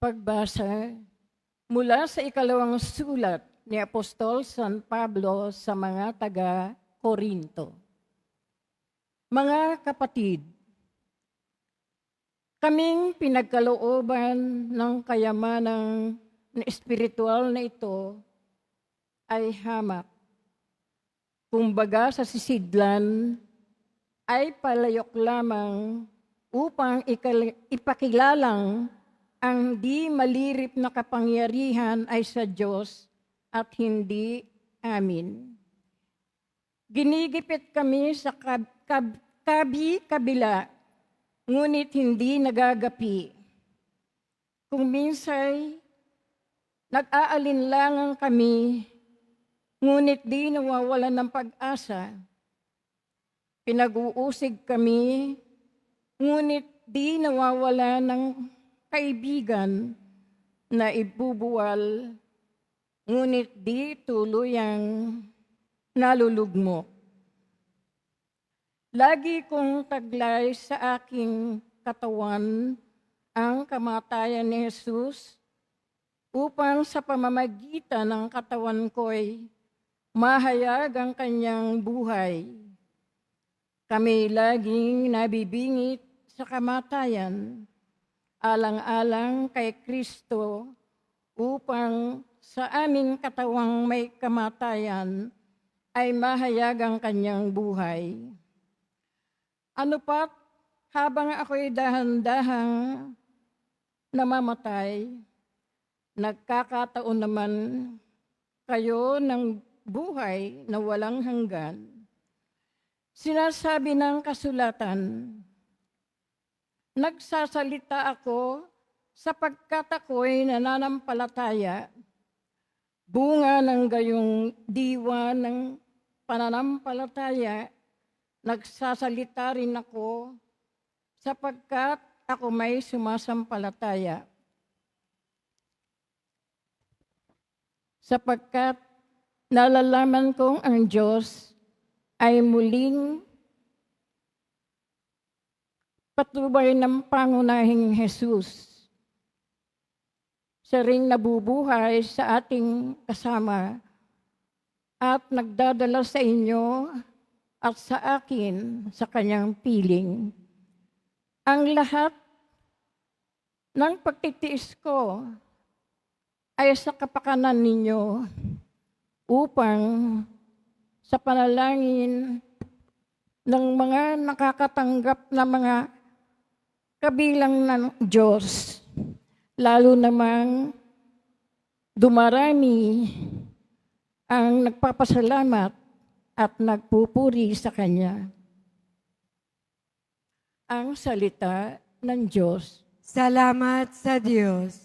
Pagbasa mula sa ikalawang sulat ni Apostol San Pablo sa mga taga Korinto. Mga kapatid, kaming pinagkalooban ng kayamanang na espiritual na ito ay hamak. Kumbaga sa sisidlan ay palayok lamang upang ikal- ipakilalang ang di malirip na kapangyarihan ay sa Diyos at hindi amin. Ginigipit kami sa kab- kab- kabi-kabila, ngunit hindi nagagapi. Kung minsay nag-aalinlangan kami, ngunit di nawawalan ng pag-asa. Pinag-uusig kami, ngunit di nawawala ng kaibigan na ibubuwal, ngunit di tuluyang nalulugmok. Lagi kong taglay sa aking katawan ang kamatayan ni Jesus upang sa pamamagitan ng katawan ko'y mahayag ang kanyang buhay. Kami laging nabibingit sa kamatayan, alang-alang kay Kristo upang sa aming katawang may kamatayan ay mahayag ang kanyang buhay. Ano pat, habang ako'y dahan-dahang namamatay, nagkakataon naman kayo ng buhay na walang hanggan. Sinasabi ng kasulatan, Nagsasalita ako sapagkat ako'y nananampalataya, bunga ng gayong diwa ng pananampalataya, nagsasalita rin ako sapagkat ako may sumasampalataya. Sapagkat nalalaman kong ang Diyos ay muling patubay ng pangunahing Jesus. Siya ring nabubuhay sa ating kasama at nagdadala sa inyo at sa akin sa kanyang piling. Ang lahat ng pagtitiis ko ay sa kapakanan ninyo upang sa panalangin ng mga nakakatanggap na mga kabilang ng Diyos, lalo namang dumarami ang nagpapasalamat at nagpupuri sa Kanya. Ang salita ng Diyos. Salamat sa Diyos.